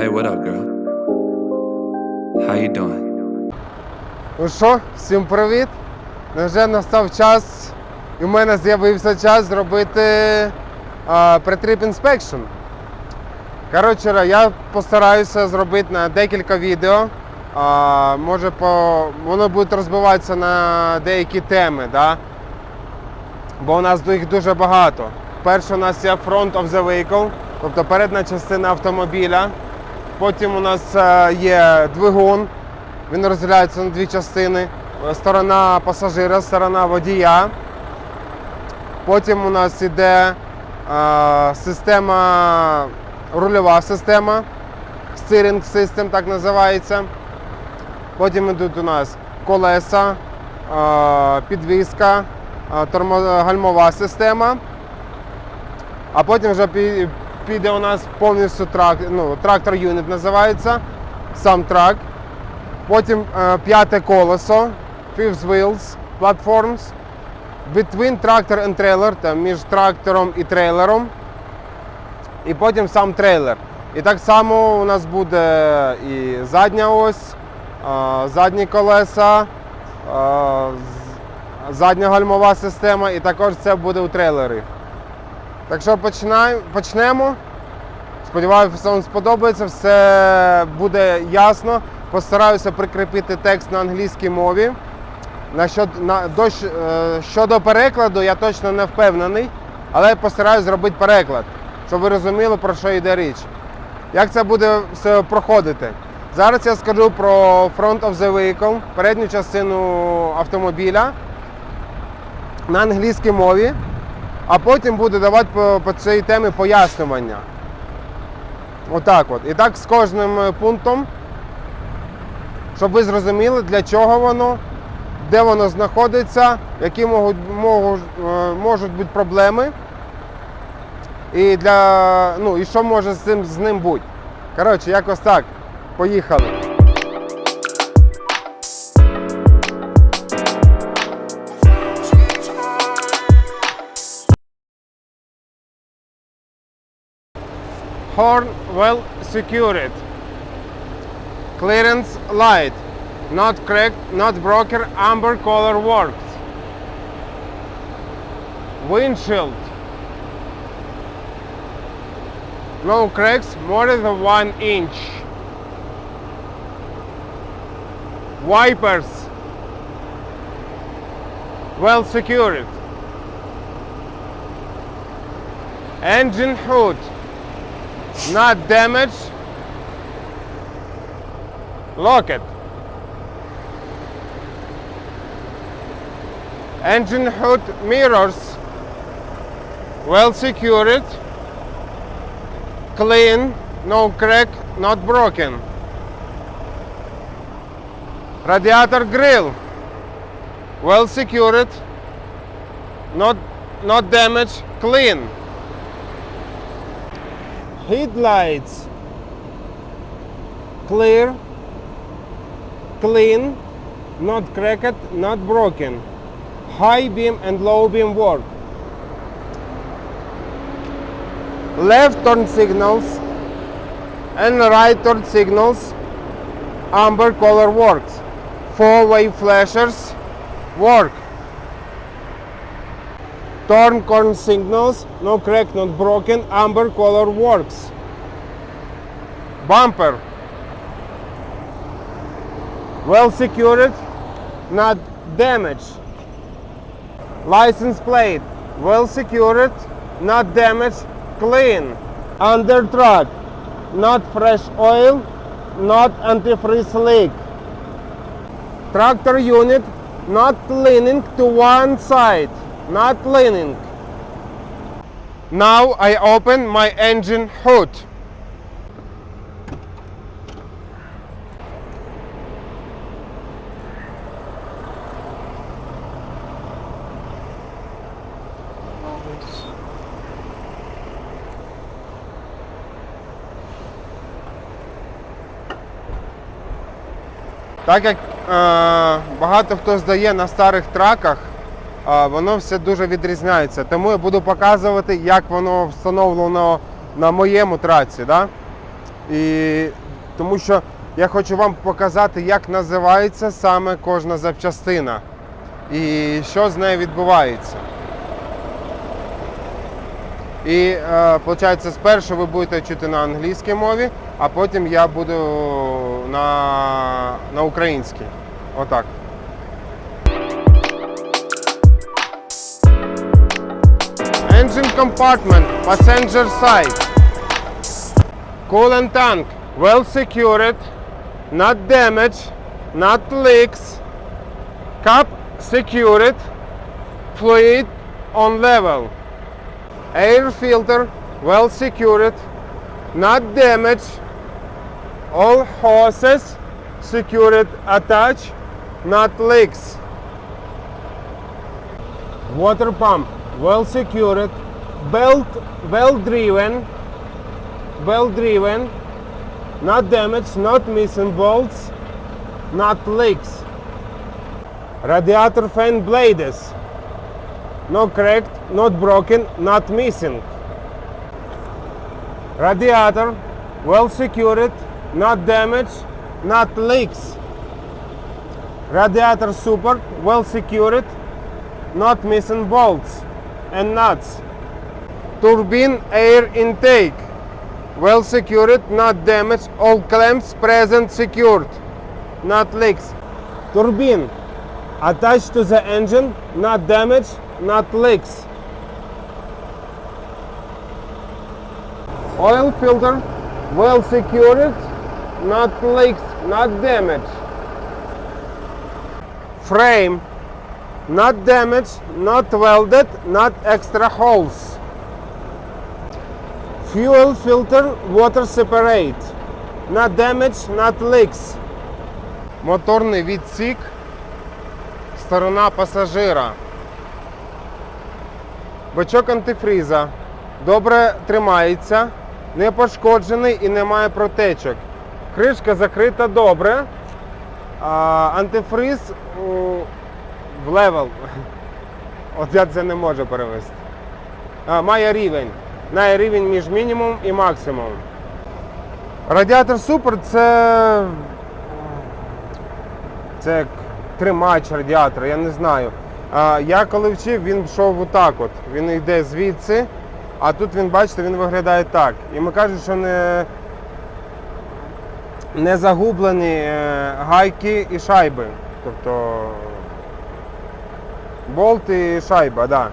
Hey, what up, girl? How you doing? Ну що, всім привіт! Ну, Вже настав час, і в мене з'явився час зробити pre-trip inspection. Коротше, я постараюся зробити на декілька відео. А, може, по... воно буде розбиватися на деякі теми, да? бо у нас їх дуже багато. Перше у нас є front of the vehicle, тобто передня частина автомобіля. Потім у нас е, є двигун, він розділяється на дві частини. Е, Сторона пасажира, сторона водія. Потім у нас іде е, система, рульова система, steering system так називається. Потім йдуть у нас колеса, підвізка, гальмова система. А потім вже піде у нас повністю трак, ну, трактор юніт називається, сам трак. Потім е, п'яте колесо, fifth wheels, platforms. Between tractor and trailer, там між трактором і трейлером. І потім сам трейлер. І так само у нас буде і задня ось, е, задні колеса, е, задня гальмова система, і також це буде у трейлері. Так що починаємо, почнемо. Сподіваюся, вам сподобається, все буде ясно. Постараюся прикріпити текст на англійській мові. На що, на, до, е, щодо перекладу я точно не впевнений, але постараюсь зробити переклад, щоб ви розуміли, про що йде річ. Як це буде все проходити? Зараз я скажу про front of the vehicle, передню частину автомобіля на англійській мові, а потім буду давати по, по цій темі пояснювання. Отак от. І так з кожним е, пунктом, щоб ви зрозуміли, для чого воно, де воно знаходиться, які можуть, можуть, е, можуть бути проблеми. І, для, ну, і що може з цим з ним бути. Коротше, якось так. Поїхали. Horn well secured. Clearance light. Not cracked, not broken, amber color works. Windshield. No cracks more than one inch. Wipers. Well secured. Engine hood not damaged. Lock it. Engine hood mirrors well secured, clean, no crack, not broken. Radiator grill well secured, not not damaged, clean headlights. Clear. Clean. Not cracked not broken. High beam and low beam work. Left turn signals and right turn signals. Amber color works. Four way flashers work Turn corn signals, no crack, not broken, amber color works. Bumper. Well secured, not damaged. License plate. Well secured, not damaged, clean. Under truck. Not fresh oil, not antifreeze leak. Tractor unit not leaning to one side, not leaning. Now I open my engine hood. Так як е, багато хто здає на старих траках, воно все дуже відрізняється. Тому я буду показувати, як воно встановлено на моєму траці. Да? І тому що я хочу вам показати, як називається саме кожна запчастина і що з нею відбувається. І виходить, спершу ви будете чути на англійській мові, а потім я буду на, на українській. Отак. Engine compartment, passenger side. Coolant tank, well secured, not damaged, not leaks. Cap secured, fluid on level. Air filter, well secured, not damaged. All hoses secured, attached, not leaks. Water pump, well secured, belt well driven, well driven, not damaged, not missing bolts, not leaks. Radiator fan blades, no cracked, not broken, not missing. Radiator well secured, not damaged, not leaks. Radiator support well secured, not missing bolts and nuts. Turbine air intake well secured, not damaged, all clamps present secured, not leaks. Turbine attached to the engine, not damaged, not leaks. Oil filter well secured, not leaks, not damaged. Frame not damaged, not welded, not extra holes. Fuel filter water separate. Not damaged, not leaks. Моторний відсік. Сторона пасажира. Бачок антифріза. Добре тримається, не пошкоджений і немає протечок. Кришка закрита добре. Антифриз в левел. От я це не можу перевести. А, має рівень. Має рівень між мінімум і максимум. Радіатор супер це. Це як тримач радіатора, я не знаю. А, я коли вчив, він йшов отак от. Він йде звідси, а тут він, бачите, він виглядає так. І ми кажуть, що не, не загублені е, гайки і шайби. Тобто болт і шайба. Да.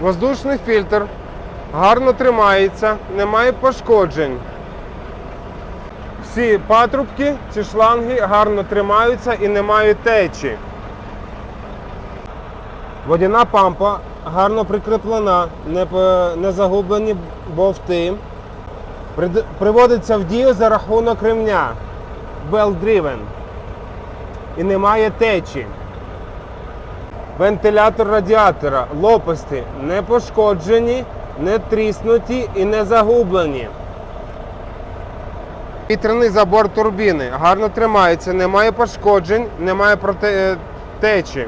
Воздушний фільтр гарно тримається, немає пошкоджень. Всі патрубки чи шланги гарно тримаються і не мають течі. Водяна пампа гарно прикріплена, не, не загублені бовти. Приводиться в дію за рахунок ремня. Well driven. І немає течі. Вентилятор радіатора, лопасті не пошкоджені, не тріснуті і не загублені. Вітряний забор турбіни гарно тримається, немає пошкоджень, немає проте... е.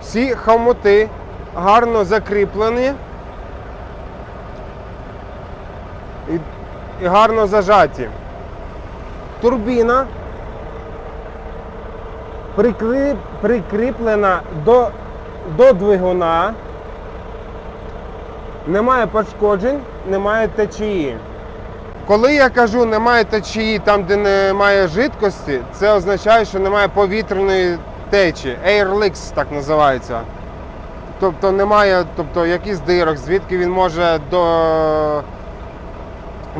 Всі хомути гарно закріплені і гарно зажаті. Турбіна прикріплена до, до двигуна. Немає пошкоджень, немає течії. Коли я кажу немає течії там, де немає жидкості, це означає, що немає повітряної течі. Air leaks так називається. Тобто немає тобто, якийсь дирок, звідки він може до...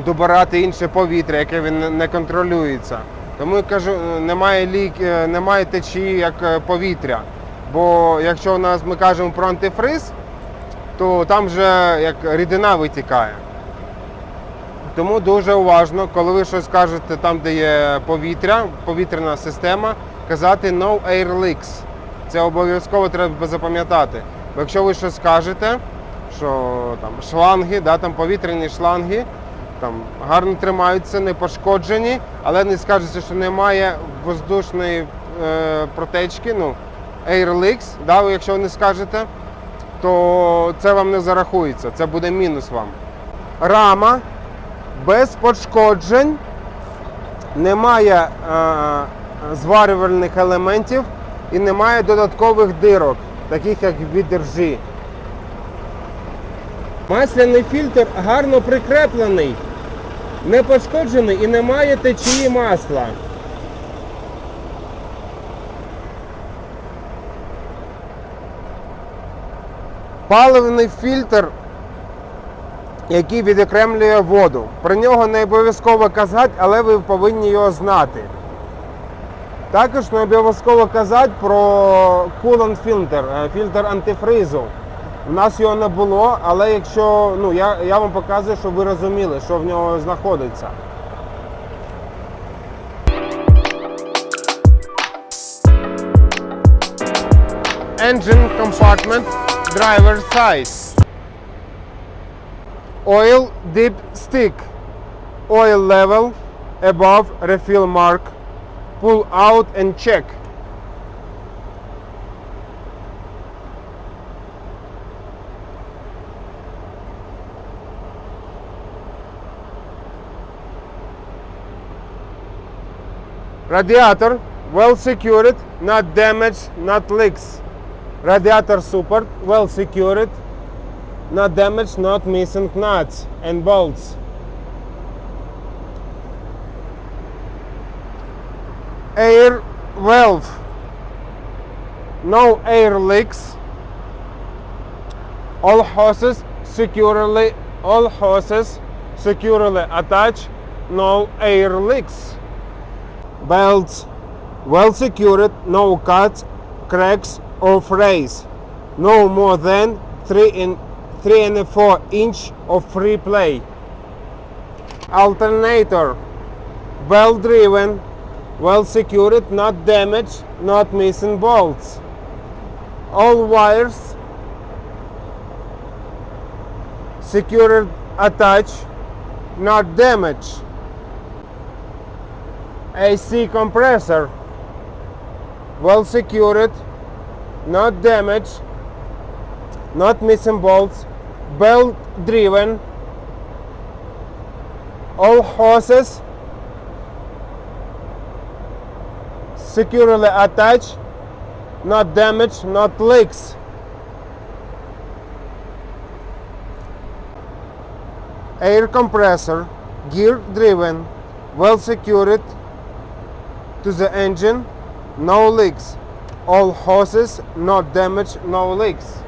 добирати інше повітря, яке він не- контролюється. Тому я кажу, немає лік, е, немає течії як е, повітря. Бо якщо у нас ми кажемо про антифриз, то там вже як рідина витікає. Тому дуже уважно, коли ви щось кажете там, де є повітря, повітряна система, казати no air leaks. Це обов'язково треба запам'ятати. Бо якщо ви щось скажете, що там шланги, да, там повітряні шланги там гарно тримаються, не пошкоджені, але не скажете, що немає воздушної е, протечки, ну, air leaks, да, якщо не скажете, то це вам не зарахується, це буде мінус вам. Рама без пошкоджень, немає е, зварювальних елементів і немає додаткових дирок, таких як в відержі. Масляний фільтр гарно прикреплений, не пошкоджений і немає течії масла. Паливний фільтр, який відокремлює воду. Про нього не обов'язково казати, але ви повинні його знати. Також не обов'язково казати про coolant filter, е, фільтр антифризу. У нас його не було, але якщо ну, я, я вам показую, щоб ви розуміли, що в нього знаходиться. Engine compartment, driver size Oil dip stick. Oil level above refill mark. Pull out and check. Radiator well secured, not damaged, not leaks. Radiator support well secured, not damaged, not missing nuts and bolts. Air valve, no air leaks. All hoses securely, all hoses securely attached, no air leaks. Belts well secured, no cuts, cracks or frays. No more than 3 in 3 and a 4 inch of free play. Alternator well driven, well secured, not damaged, not missing bolts. All wires secured attached, not damaged. AC compressor well secured, not damaged, not missing bolts, belt driven, all hoses securely attached, not damaged, not leaks. Air compressor, gear driven, well secured to the engine, no leaks. All hoses not damaged, no leaks.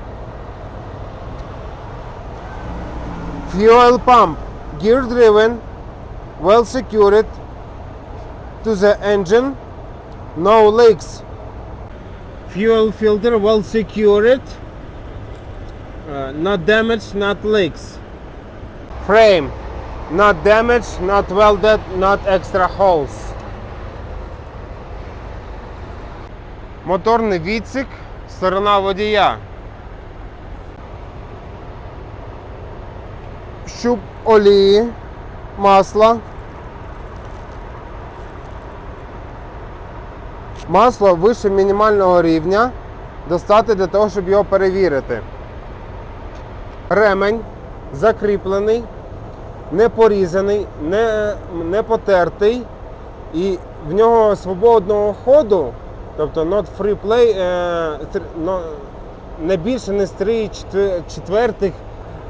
Fuel pump, gear driven, well secured to the engine, no leaks. Fuel filter well secured, uh, not damaged, not leaks. Frame, not damaged, not welded, not extra holes. Моторний відсік, сторона водія. Щуп олії, масла. Масло вище мінімального рівня достати для того, щоб його перевірити. Ремень закріплений, не порізаний, не, не потертий і в нього свободного ходу, тобто not free play, е, не більше не з 3 четвертих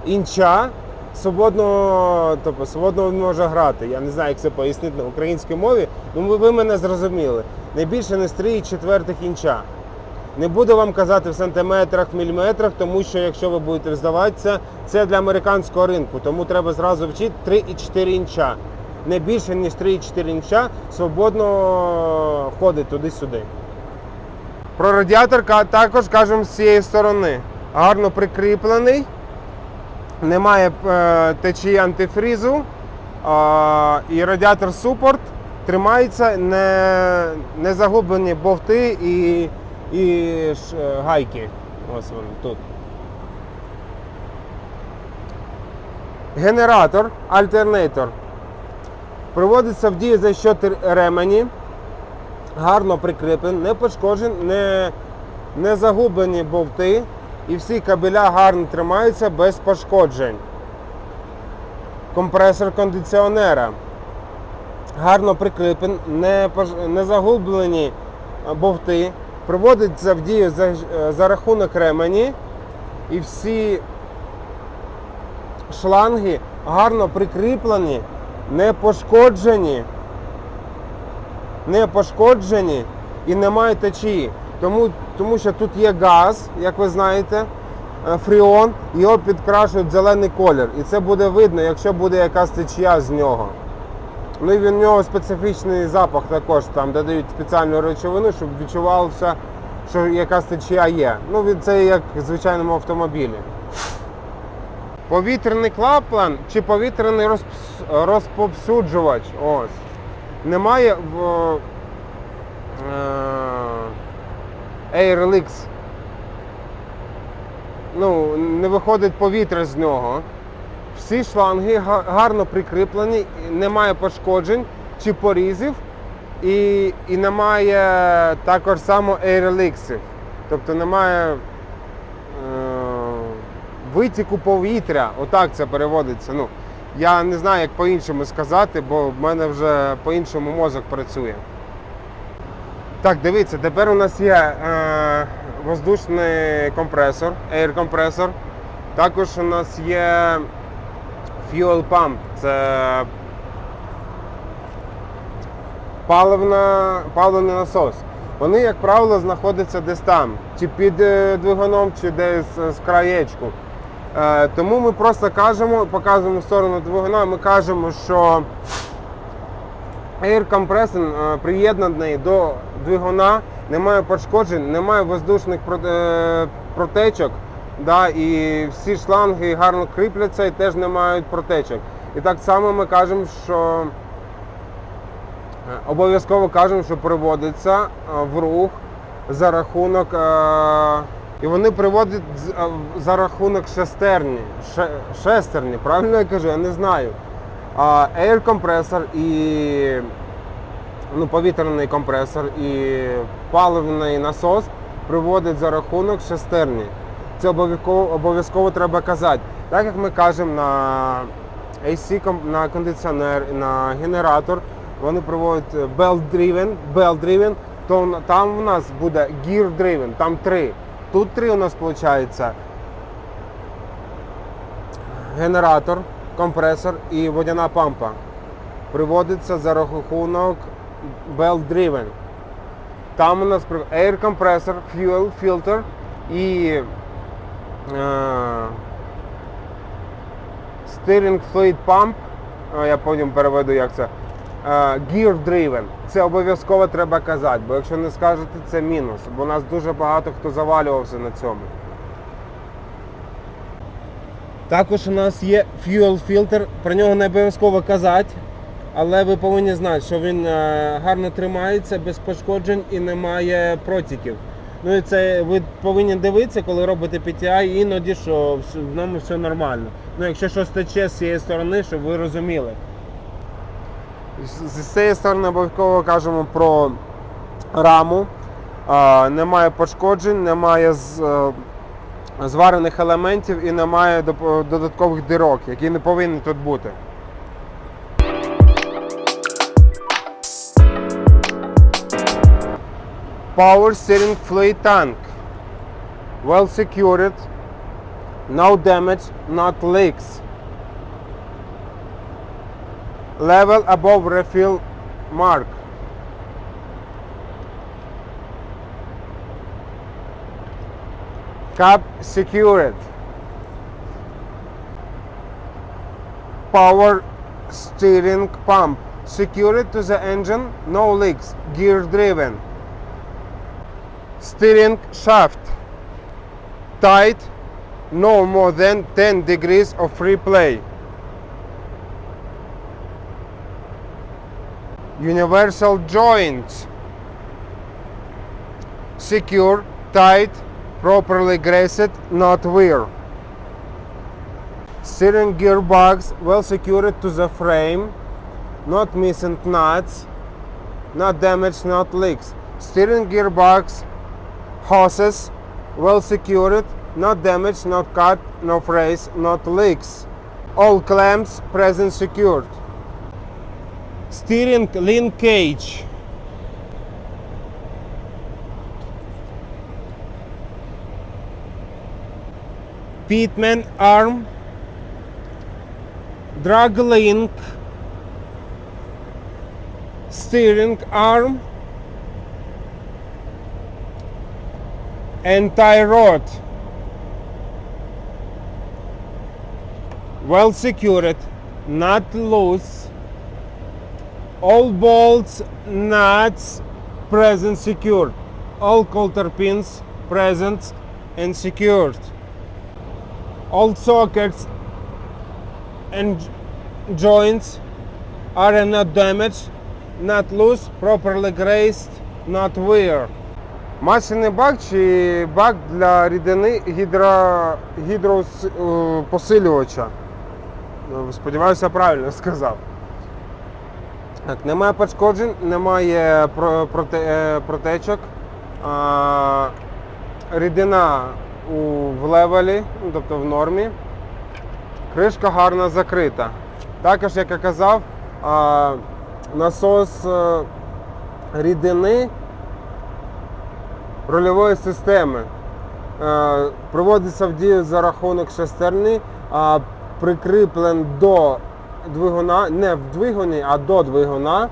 інча свободного, тобто свободно може грати. Я не знаю, як це пояснити на українській мові, ну ви мене зрозуміли. Не більше не з 3 четвертих інча. Не буду вам казати в сантиметрах, міліметрах, тому що якщо ви будете здаватися, це для американського ринку. Тому треба зразу вчити 3,4 інча. Не більше, ніж 3,4 інча свободно ходить туди-сюди. Про радіатор також кажемо з цієї сторони. Гарно прикріплений, немає е, течії антифрізу. І радіатор супорт тримається, не, не загублені бовти і, і е, гайки. Ось вони тут. Генератор, альтернатор. Приводиться в дію за счет ремені. Гарно прикріплений, не пошкоджений, не, не загублені бовти. І всі кабеля гарно тримаються без пошкоджень. компресор кондиціонера. Гарно прикріплений, не, не загублені е, бовти. Приводиться в дію за, е, за рахунок ремені. І всі шланги гарно прикріплені, не пошкоджені, не пошкоджені і немає течії. Тому, тому що тут є газ, як ви знаєте, е, фріон, його підкрашують зелений колір. І це буде видно, якщо буде якась течія з нього. Ну і в нього специфічний запах також, там додають спеціальну речовину, щоб відчувалося, що якась течія є. Ну, це як в звичайному автомобілі. Повітряний клапан чи повітряний розповсюджувач. Ось. Немає в е, Airlix. Ну, не виходить повітря з нього. Всі шланги гарно прикріплені, немає пошкоджень чи порізів, і, і немає також само airlixів. Тобто немає е, витіку повітря. Отак це переводиться. Ну, я не знаю, як по-іншому сказати, бо в мене вже по-іншому мозок працює. Так, дивіться, тепер у нас є е, воздушний компресор, air компресор. Також у нас є fuel pump. Це паливна, паливний насос. Вони, як правило, знаходяться десь там, чи під е, двигуном, чи десь з краєчку. Е, тому ми просто кажемо, показуємо сторону двигуна, ми кажемо, що Air Compression е, приєднаний до двигуна, немає пошкоджень, немає воздушних е, протечок, да, і всі шланги гарно кріпляться і теж не мають протечок. І так само ми кажемо, що обов'язково кажемо, що приводиться в рух за рахунок. Е, І вони приводять е, за рахунок шестерні. Шестерні, правильно я кажу, я не знаю. А Air компресор і ну, повітряний компресор і паливний насос приводить за рахунок шестерні. Це обов'язково, обов'язково треба казати. Так як ми кажемо на AC, на кондиціонер, на генератор, вони приводять belt driven, belt driven, то там у нас буде gear driven, там три. Тут три у нас виходить генератор, компресор і водяна пампа. Приводиться за рахунок belt driven. Там у нас air компресор, fuel filter і е, steering fluid pump. Я потім переведу, як це. Е, Gear driven. Це обов'язково треба казати, бо якщо не скажете, це мінус. Бо у нас дуже багато хто завалювався на цьому. Також у нас є fuel filter, про нього не обов'язково казати, але ви повинні знати, що він е, гарно тримається, без пошкоджень і не має протіків. Ну і це ви повинні дивитися, коли робите PTI, іноді, що в ньому все нормально. Ну, якщо щось тече з цієї сторони, щоб ви розуміли. З цієї сторони обов'язково кажемо про раму. Немає пошкоджень, немає е, зварених елементів і немає додаткових дирок, які не повинні тут бути. Power steering fluid tank. Well secured. No damage, not leaks. Level above refill mark. Cap secured. Power steering pump. Secured to the engine, no leaks. Gear driven. Steering shaft. Tight, no more than 10 degrees of free play. Universal joints. Secure, tight, properly greased, not wear. Steering gearbox well secured to the frame, not missing nuts, not damaged, not leaks. Steering gearbox hoses well secured, not damaged, not cut, no frays, not leaks. All clamps present secured. Steering linkage. Pitman arm. Drag link. Steering arm. And tie rod. well secured, not loose. All bolts, nuts present secured. All coulter pins present and secured. All sockets and joints are not damaged, not loose, properly graced, not wear. Масляний бак чи бак для рідини гідро, гідропосилювача. Ну, Сподіваюся, правильно сказав. Так, немає пошкоджень, немає е, протечок. Рідина в левелі, ну, тобто в нормі. Кришка гарно закрита. Також, як я казав, насос е, рідини рульової системи е, приводиться в дію за рахунок шестерні, а прикріплен до двигуна, не в двигуні, а до двигуна.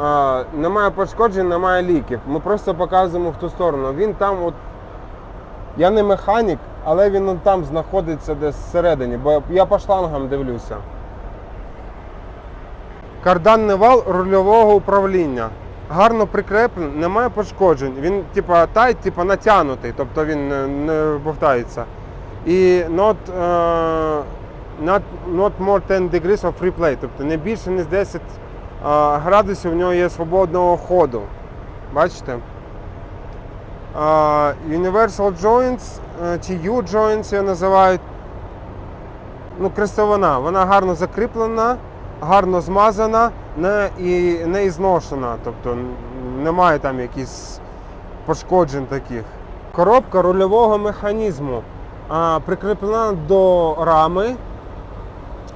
Е, Немає пошкоджень, немає ліків. Ми просто показуємо в ту сторону. Він там, от, я не механік, але він от там знаходиться десь всередині, бо я по шлангам дивлюся. Карданний вал рульового управління. Гарно прикреплений, немає пошкоджень. Він типа тайт, типа натягнутий, тобто він не, не бовтається. І not, е, not, not more 10 degrees of free play, тобто не більше ніж 10 е, градусів в нього є свободного ходу. Бачите? Е, Universal joints е, чи U-joints його називають. Ну, крестовина, вона гарно закріплена, гарно змазана не, і не ізношена. Тобто немає там якихось пошкоджень таких. Коробка рульового механізму а, прикріплена до рами,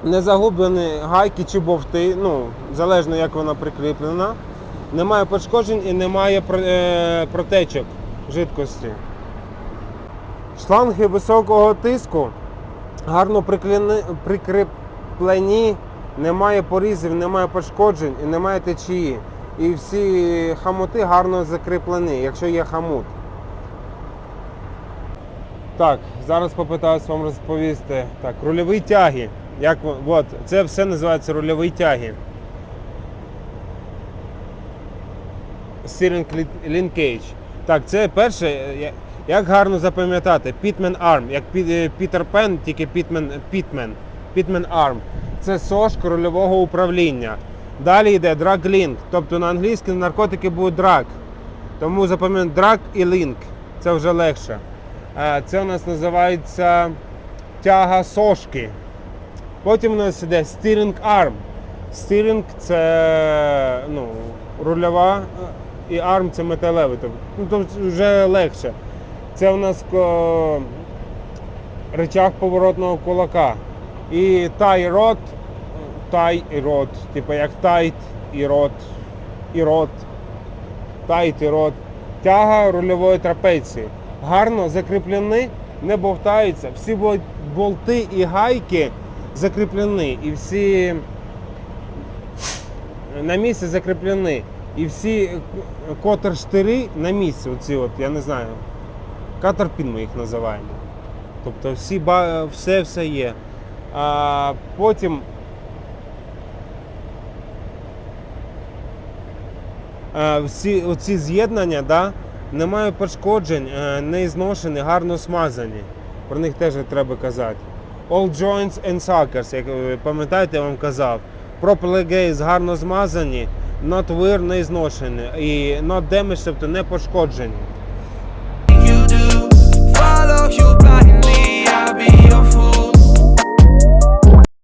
не загублені гайки чи бовти, ну, залежно як вона прикріплена. Немає пошкоджень і немає е, протечок жидкості. Шланги високого тиску гарно прикріплені, немає порізів, немає пошкоджень і немає течії. І всі хамути гарно закріплені, якщо є хамут. Так, зараз попитаюсь вам розповісти. Так, рульові тяги. Як, от, це все називається рульові тяги. Steering linkage. Так, це перше, е, як гарно запам'ятати, Pitman Arm, як Пі- Peter Pan, тільки Pitman, Pitman, Pitman Arm. Це сошка рульового управління. Далі йде drag link, тобто на англійській наркотики будуть drag. Тому запам'ятайте drag і link. Це вже легше. Е, Це у нас називається тяга сошки. Потім у нас іде steering arm. Steering це ну, рульова і arm це металевий. Тобто, ну, тобто вже легше. Це у нас ко... речах поворотного кулака. І tie rod, tie і rod, типу як tight і rod, і rod, tight і rod. Тяга рульової трапеції. Гарно закріплені, не бовтаються. Всі болти і гайки закріплені. І всі на місці закріплені. І всі котер штири на місці. Оці от, я не знаю. Катерпін ми їх називаємо. Тобто всі все все є. А потім а, всі оці з'єднання, да, немає пошкоджень, е, не зношені, гарно смазані. Про них теж треба казати. All joints and suckers, як ви пам'ятаєте, я вам казав. Пропелегейс гарно змазані, not wear не зношені і not damaged, тобто не пошкоджені.